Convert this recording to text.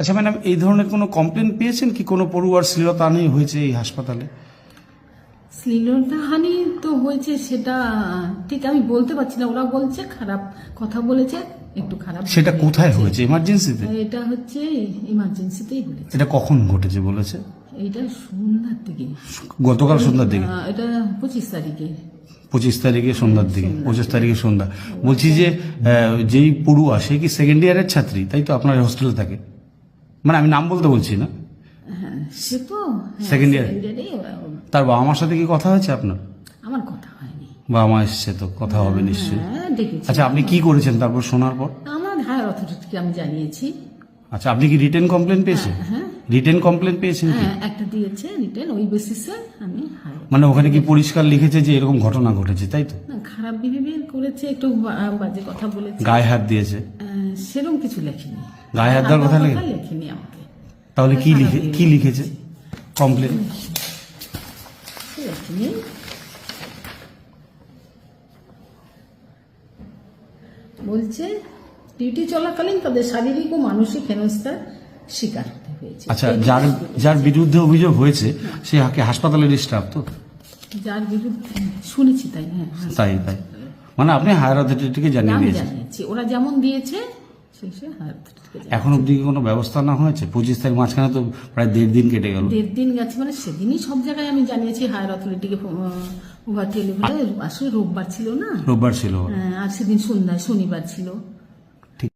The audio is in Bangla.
আচ্ছা ম্যাডাম এই ধরনের কোনো কমপ্লেন পেয়েছেন কি? কোনো পড়ুয়ার শ্লীলতাহানি হয়েছে এই হাসপাতালে? শ্লীলতাহানি তো হয়েছে সেটা ঠিক আমি বলতে পারছি না। ওরা বলছে খারাপ কথা বলেছে একটু খারাপ সেটা কোথায় হয়েছে? এমার্জেন্সিতে এটা হচ্ছে ইমার্জেন্সিতেই বলেছে এটা কখন ঘটেছে বলেছে? এইটা সন্ধ্যার দিকে। গতকাল সন্ধ্যার দিকে? এটা পঁচিশ তারিখে। পঁচিশ তারিখে সন্ধ্যার দিকে। পঁচিশ তারিখে সন্ধ্যা। বলছি যে যেই পড়ুয়া সে কি সেকেন্ড ইয়ারের ছাত্রী? তাই তো আপনার হোস্টেলে থাকে। মানে আমি নাম বলতে বলছি না। হ্যাঁ সে তো হ্যাঁ, second year-এই ওরা- তার বাবা মার সাথে কি কথা হয়েছে আপনার? আমার কথা হয়নি। বাবা মা এসছে তো কথা হবে নিশ্চয়ই। হ্যাঁ আচ্ছা আপনি কি করেছেন তারপর শোনার পর? আমার হায়ার অথরিটিকে আমি জানিয়েছি। আচ্ছা আপনি কি রিটেন কমপ্লেন পেয়েছেন? হ্যাঁ রিটেন কমপ্লেন পেয়েছেন কি? হ্যাঁ একটা দিয়েছে রিটেন ওই বেসিসে আমি মানে ওখানে কি পরিষ্কার লিখেছে যে এরকম ঘটনা ঘটেছে তাই তো? খারাপ বিহেভিয়ার করেছে একটু বাজে কথা বলেছে। গায়ে হাত দিয়েছে। সেরকম কিছু লেখেনি। গায়ে হাত দেওয়ার কথা লেখে লেখেনি আমাকে। তাহলে কি লিখে কি লিখেছে? কমপ্লেন বলছে ডিউটি চলাকালীন তাদের শারীরিক ও মানসিক হেনস্থার শিকার হতে হয়েছে। আচ্ছা যার যার বিরুদ্ধে অভিযোগ হয়েছে সে কি হাসপাতালের স্টাফ তো? যার বিরুদ্ধে শুনেছি তাই হ্যাঁ। তাই তাই। মানে আপনি হায়ার অথরিটিকে জানিয়ে দিয়েছেন। ওরা যেমন দিয়েছে অথরিটিকে এখন অব্দি কি কোনো ব্যবস্থা না হয়েছে? পঁচিশ তারিখ মাঝখানে তো প্রায় দেড় দিন কেটে গেল। দেড় দিন গেছে মানে সেদিনই সব জায়গায় আমি জানিয়েছি হায়ার অথরিটিকে ওভার টেলিফোনে আসলে রোববার ছিল না। রোববার ছিল। হ্যাঁ, আর সেদিন সন্ধ্যায় শনিবার ছিল।